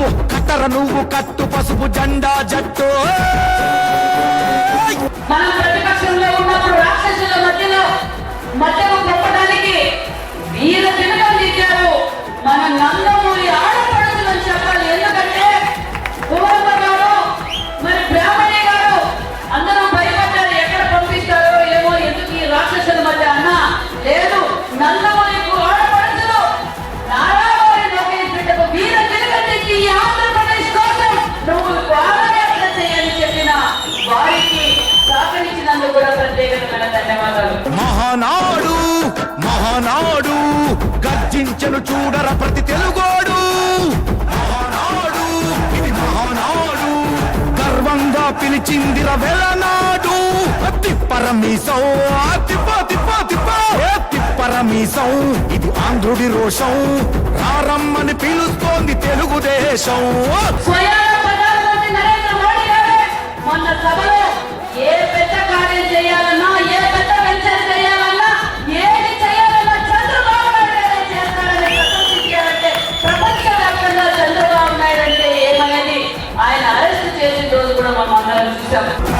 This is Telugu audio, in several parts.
నువ్వు కట్టర నువ్వు కట్టు పసుపు జెండా జట్టు. గర్జించను చూడర ప్రతి తెలుగోడు. మహానాడు ఇది మహానాడు. గర్వంగా పిలిచిందిర వెలనాడు తిప్పరమీసం తిప్ప తిప్ప తిప్ప. ఏ తిప్పరమీసం ఇది ఆంధ్రుడి రోషం. రారమ్మని పిలుస్తోంది తెలుగుదేశం. మొన్న సభలో ఏ పెద్ద కార్యం จับ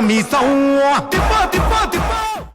తెలుగు దళం నువ్వేలే అని తిప్పరమీసం తిప్ప తిప్ప తిప్ప